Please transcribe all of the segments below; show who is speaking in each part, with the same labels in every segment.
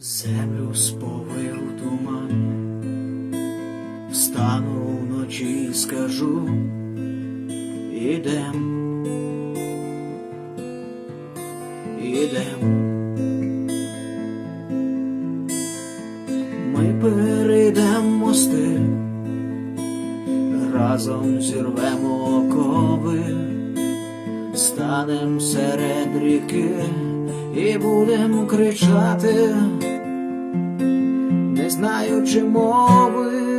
Speaker 1: Землю сповив туман, встану вночі і скажу, ідем, ідем. Ми перейдем мости, разом зірвемо окови, станем серед ріки і будемо кричати, не знаючи мови.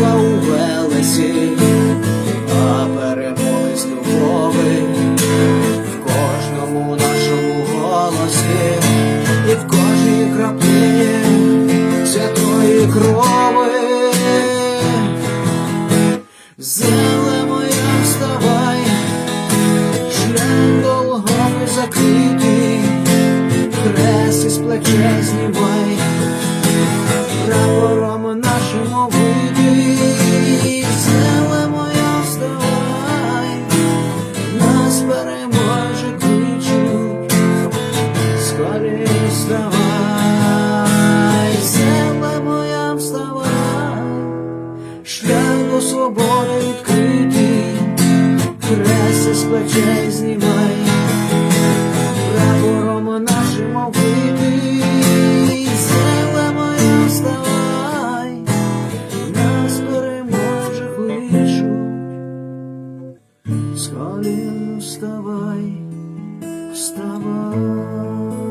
Speaker 1: Наша у велесі, а перемоги з любови в кожному нашому голосі і в кожній краплині святої крови. Земле моя, вставай, шлях довгий закритий, хрест із плечей знімай, прапором вставай, земле моя, вставай, шлях до свободи відкритий, хрест із плечей знімай, прапором нашим обвитий, земле моя, вставай, нас переможе кличуть. З колін вставай, вставай.